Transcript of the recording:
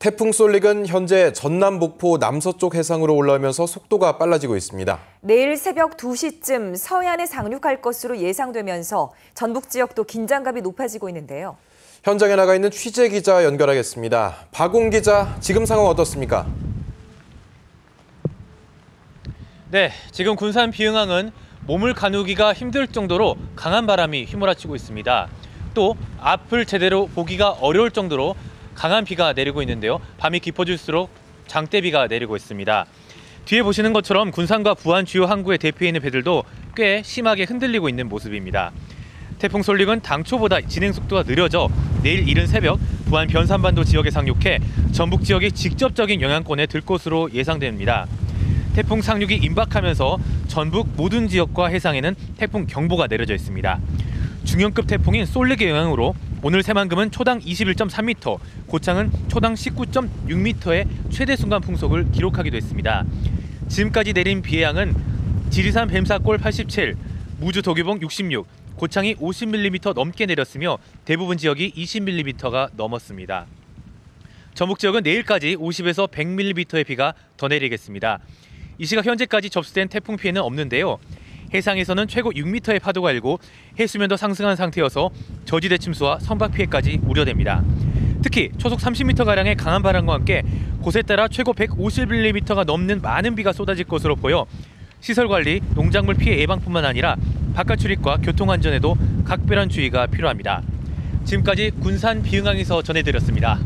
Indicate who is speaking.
Speaker 1: 태풍 솔릭은 현재 전남 목포 남서쪽 해상으로 올라오면서 속도가 빨라지고 있습니다.
Speaker 2: 내일 새벽 2시쯤 서해안에 상륙할 것으로 예상되면서 전북 지역도 긴장감이 높아지고 있는데요.
Speaker 1: 현장에 나가 있는 취재 기자 연결하겠습니다. 박웅 기자, 지금 상황 어떻습니까?
Speaker 3: 네, 지금 군산 비흥항은 몸을 가누기가 힘들 정도로 강한 바람이 휘몰아치고 있습니다. 또 앞을 제대로 보기가 어려울 정도로 강한 비가 내리고 있는데요. 밤이 깊어질수록 장대비가 내리고 있습니다. 뒤에 보시는 것처럼 군산과 부안 주요 항구에 대피해 있는 배들도 꽤 심하게 흔들리고 있는 모습입니다. 태풍 솔릭은 당초보다 진행 속도가 느려져 내일 이른 새벽 부안 변산반도 지역에 상륙해 전북 지역의 직접적인 영향권에 들 것으로 예상됩니다. 태풍 상륙이 임박하면서 전북 모든 지역과 해상에는 태풍 경보가 내려져 있습니다. 중형급 태풍인 솔릭의 영향으로 오늘 새만금은 초당 21.3m, 고창은 초당 19.6m의 최대 순간 풍속을 기록하기도 했습니다. 지금까지 내린 비의 양은 지리산 뱀사골 87, 무주 도기봉 66, 고창이 50mm 넘게 내렸으며 대부분 지역이 20mm가 넘었습니다. 전북 지역은 내일까지 50에서 100mm의 비가 더 내리겠습니다. 이 시각 현재까지 접수된 태풍 피해는 없는데요. 해상에서는 최고 6m의 파도가 일고 해수면도 상승한 상태여서 저지대 침수와 선박 피해까지 우려됩니다. 특히 초속 30m가량의 강한 바람과 함께 곳에 따라 최고 150mm가 넘는 많은 비가 쏟아질 것으로 보여 시설 관리, 농작물 피해 예방뿐만 아니라 바깥 출입과 교통 안전에도 각별한 주의가 필요합니다. 지금까지 군산 비흥항에서 전해드렸습니다.